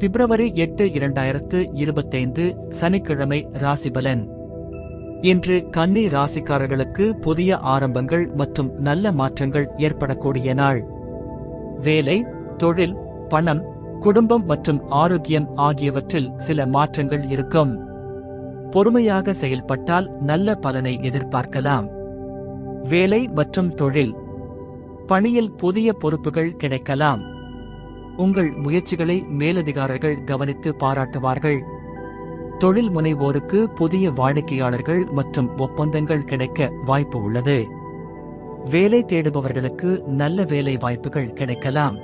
பிப்ரவரி எட்டு இரண்டாயிரத்து இருபத்தைந்து சனிக்கிழமை ராசிபலன். இன்று கன்னி ராசிக்காரர்களுக்கு புதிய ஆரம்பங்கள் மற்றும் நல்ல மாற்றங்கள் ஏற்படக்கூடிய நாள். வேலை தொழில் பணம் குடும்பம் மற்றும் ஆரோக்கியம் ஆகியவற்றில் சில மாற்றங்கள் இருக்கும். பொறுமையாக செயல்பட்டால் நல்ல பலனை எதிர்பார்க்கலாம். வேலை மற்றும் தொழில். பணியில் புதிய பொறுப்புகள் கிடைக்கலாம். உங்கள் முயற்சிகளை மேலதிகாரர்கள் கவனித்து பாராட்டுவார்கள். தொழில் முனைவோருக்கு புதிய வாடிக்கையாளர்கள் மற்றும் ஒப்பந்தங்கள் கிடைக்க வாய்ப்பு உள்ளது. வேலை தேடுபவர்களுக்கு நல்ல வேலை வாய்ப்புகள் கிடைக்கலாம்.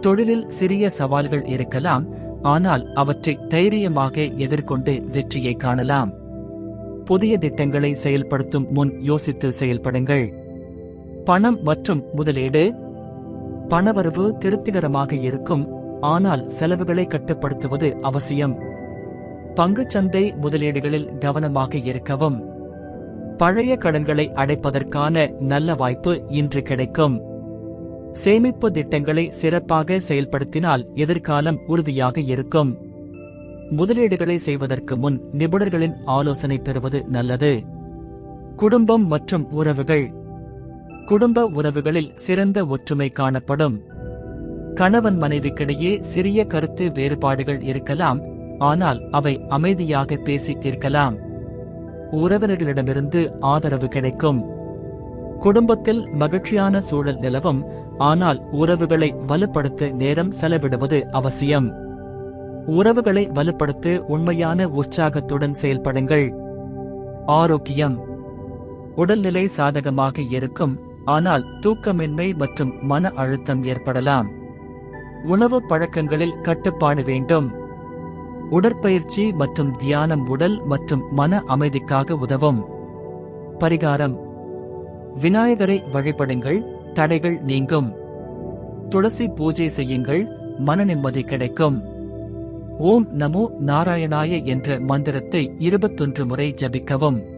தொழிலில் சிறிய சவால்கள் இருக்கலாம் ஆனால் அவற்றை தைரியமாக எதிர்கொண்டு வெற்றியை காணலாம். புதிய திட்டங்களை செயல்படுத்தும் முன் யோசித்து செயல்படுங்கள். பணம் மற்றும் முதலீடு பணவரவு திருப்திகரமாக இருக்கும் ஆனால் செலவுகளை கட்டுப்படுத்துவது அவசியம். பங்குச்சந்தை முதலீடுகளில் கவனமாக இருக்கவும். பழைய கடன்களை அடைப்பதற்கான நல்ல வாய்ப்பு இன்று கிடைக்கும். சேமிப்பு திட்டங்களை சிறப்பாக செயல்படுத்தினால் எதிர்காலம் உறுதியாக இருக்கும். முதலீடுகளை செய்வதற்கு முன் நிபுணர்களின் ஆலோசனை பெறுவது நல்லது. குடும்பம் மற்றும் உறவுகள். குடும்ப உறவுகளில் சிறந்த ஒற்றுமை காணப்படும். கணவன் மனைவிக்கிடையே சிறிய கருத்து வேறுபாடுகள் இருக்கலாம் ஆனால் அவை அமைதியாக பேசி தீர்க்கலாம். உறவினர்களிடமிருந்து ஆதரவு கிடைக்கும். குடும்பத்தில் மகிழ்ச்சியான சூழல் நிலவும் ஆனால் உறவுகளை வலுப்படுத்த நேரம் செலவிடுவது அவசியம். உறவுகளை வலுப்படுத்த உண்மையான உற்சாகத்துடன் செயல்படுங்கள். ஆரோக்கியம். உடல்நிலை சாதகமாக இருக்கும் ஆனால் தூக்கமின்மை மற்றும் மன அழுத்தம் ஏற்படலாம். உணவு பழக்கங்களில் கட்டுப்பாடு வேண்டும். உடற்பயிற்சி மற்றும் தியானம் உடல் மற்றும் மன அமைதிக்காக உதவும். பரிகாரம். விநாயகரை வழிபடுங்கள் தடைகள் நீங்கும். துளசி பூஜை செய்யுங்கள் மன நிம்மதி கிடைக்கும். ஓம் நமோ நாராயணாய என்ற மந்திரத்தை இருபத்தொன்று முறை ஜபிக்கவும்.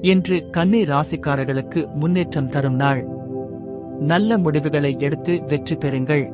இன்று கன்னி ராசிக்காரர்களுக்கு முன்னேற்றம் தரும் நாள். நல்ல முடிவுகளை எடுத்து வெற்றி பெறுங்கள்.